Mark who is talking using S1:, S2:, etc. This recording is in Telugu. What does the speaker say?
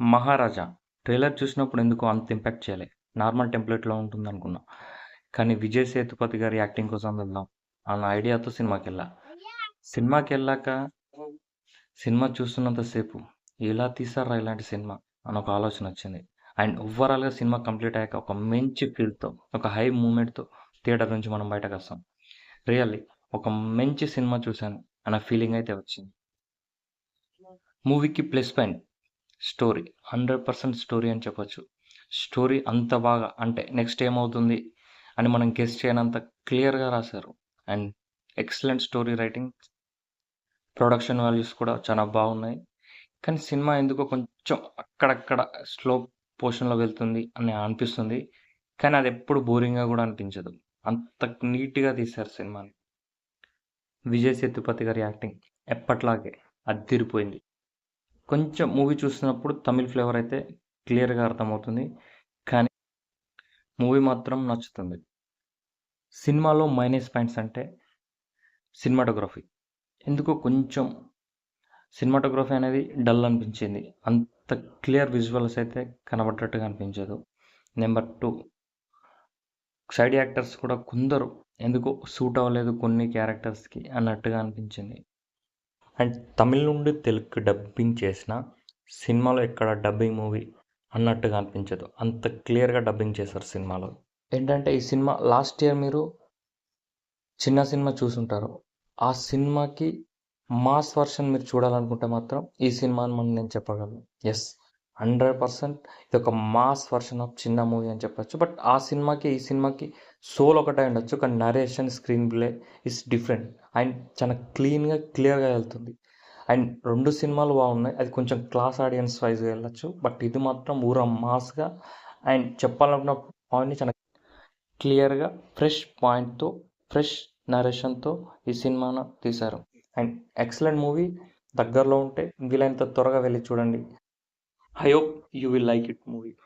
S1: మహారాజా ట్రైలర్ చూసినప్పుడు ఎందుకో అంత ఇంపాక్ట్ చేయలే. నార్మల్ టెంప్లెట్లో ఉంటుంది అనుకున్నా. కానీ విజయ్ సేతుపతి గారి యాక్టింగ్ కోసం వెళ్దాం అన్న ఐడియాతో సినిమాకి వెళ్ళా సినిమాకి వెళ్ళాక సినిమా చూస్తున్నంతసేపు ఎలా తీసారా ఇలాంటి సినిమా అని ఒక ఆలోచన వచ్చింది. అండ్ ఓవరాల్గా సినిమా కంప్లీట్ అయ్యాక ఒక మంచి ఫీల్తో ఒక హై మూమెంట్తో థియేటర్ నుంచి మనం బయటకు వస్తాం. రియల్లీ ఒక మంచి సినిమా చూశాను అన్న ఫీలింగ్ అయితే వచ్చింది. మూవీకి plus point. Story hundred percent story అని చెప్పొచ్చు. స్టోరీ అంత బాగా అంటే నెక్స్ట్ ఏమవుతుంది అని మనం గెస్ట్ చేయనంత క్లియర్గా రాశారు. And excellent story writing. Production values కూడా చాలా బాగున్నాయి. కానీ సినిమా ఎందుకో కొంచెం అక్కడక్కడ స్లో పోర్షన్లో వెళ్తుంది అని అనిపిస్తుంది. కానీ అది ఎప్పుడు బోరింగ్గా కూడా అనిపించదు. అంత నీట్గా తీశారు సినిమాని. విజయ్ సేతుపతి గారి యాక్టింగ్ ఎప్పట్లాగే అద్దిరిపోయింది. కొంచెం మూవీ చూసినప్పుడు తమిళ్ ఫ్లేవర్ అయితే క్లియర్గా అర్థమవుతుంది. కానీ మూవీ మాత్రం నచ్చుతుంది. సినిమాలో మైనస్ పాయింట్స్ అంటే సినిమాటోగ్రఫీ. ఎందుకో కొంచెం సినిమాటోగ్రఫీ అనేది డల్ అనిపించింది. అంత క్లియర్ విజువల్స్ అయితే కనబడ్డట్టుగా అనిపించదు. Number two. సైడ్ యాక్టర్స్ కూడా కొందరు ఎందుకో సూట్ అవ్వలేదు కొన్ని క్యారెక్టర్స్కి అన్నట్టుగా అనిపించింది. అండ్ తమిళ్ నుండి తెలుగు డబ్బింగ్ చేసిన సినిమాలో ఎక్కడ డబ్బింగ్ మూవీ అన్నట్టుగా అనిపించదు. అంత క్లియర్గా డబ్బింగ్ చేశారు సినిమాలో. ఏంటంటే ఈ సినిమా లాస్ట్ ఇయర్ మీరు చిన్న సినిమా చూసుంటారు. ఆ సినిమాకి మాస్ వర్షన్ మీరు చూడాలనుకుంటే మాత్రం ఈ సినిమా అని మనం నేను చెప్పగలను. ఎస్. హండ్రెడ్ పర్సెంట్ ఇది ఒక మాస్ వర్షన్ ఆఫ్ చిన్న మూవీ అని చెప్పొచ్చు. బట్ ఆ సినిమాకి ఈ సినిమాకి సోల్ ఒకటే ఉండొచ్చు. కానీ narration screenplay is different. And చాలా క్లీన్గా క్లియర్గా వెళ్తుంది. అండ్ రెండు సినిమాలు బాగున్నాయి. అది కొంచెం క్లాస్ ఆడియన్స్ వైజ్గా వెళ్ళొచ్చు. బట్ ఇది మాత్రం ఊర మాస్గా అండ్ చెప్పాలనుకున్న పాయింట్ని చాలా క్లియర్గా ఫ్రెష్ పాయింట్తో ఫ్రెష్ నరేషన్తో ఈ సినిమాను తీశారు. And excellent movie. దగ్గరలో ఉంటే వీలైనంత త్వరగా వెళ్ళి చూడండి. I hope you will like it movie.